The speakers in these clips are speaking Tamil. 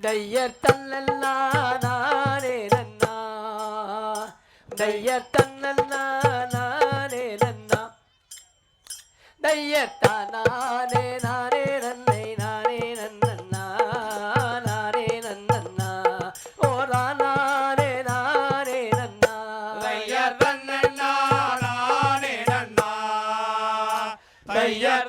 தையர் தன்னல்லா நானே நன்னா. தையர் தன்னல்லா நானே நன்னா. தையர் தானே நானே நன்னை நானே நன்னன்னா. நானே நன்னன்னா. ஓரா நானே நானே நன்னா. தையர் நானே நன்னா. தையர்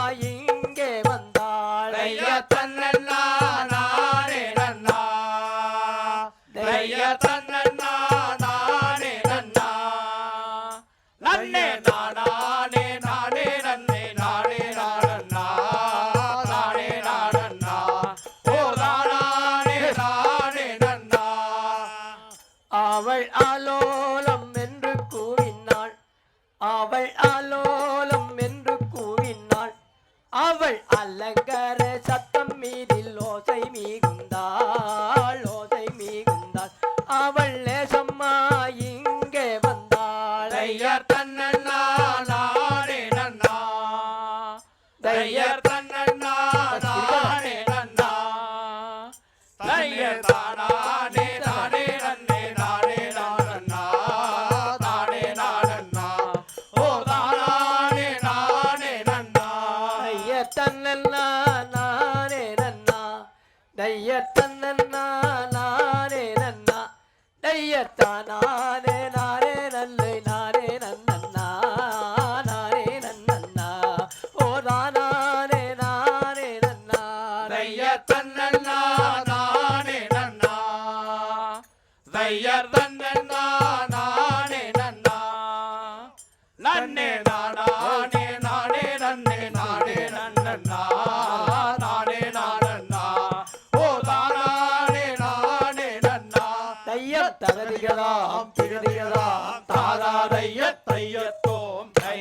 அவள் அலங்கர சத்தம் மீதில் ஓசை மீகுந்தாள் ஓசை மீகுந்தாள். அவள் நேசம்மா இங்கே வந்தாள். தையர் தன்னன்னா நானே நன்னா நானே நன்னா தையர் தானே தைய நானே நன்னா தைய தன்னன்னா நானே நன்னா தையத்தானே நானே நல்லை நானே நன்னன்னா நானே நன்னன்னா ஓ நானே நானே நன்னா தையர் தன்னன்னா நானே நன்னா தையர் தன்னன்னா நானே நன்னா நன்னே நானே. நானண்ணா நானே நானண்ணா. ஓ தானானே நானே நன்னா தைய தகதிகளாம் திகதிகளாம் தாராதைய தையத்தோம். தை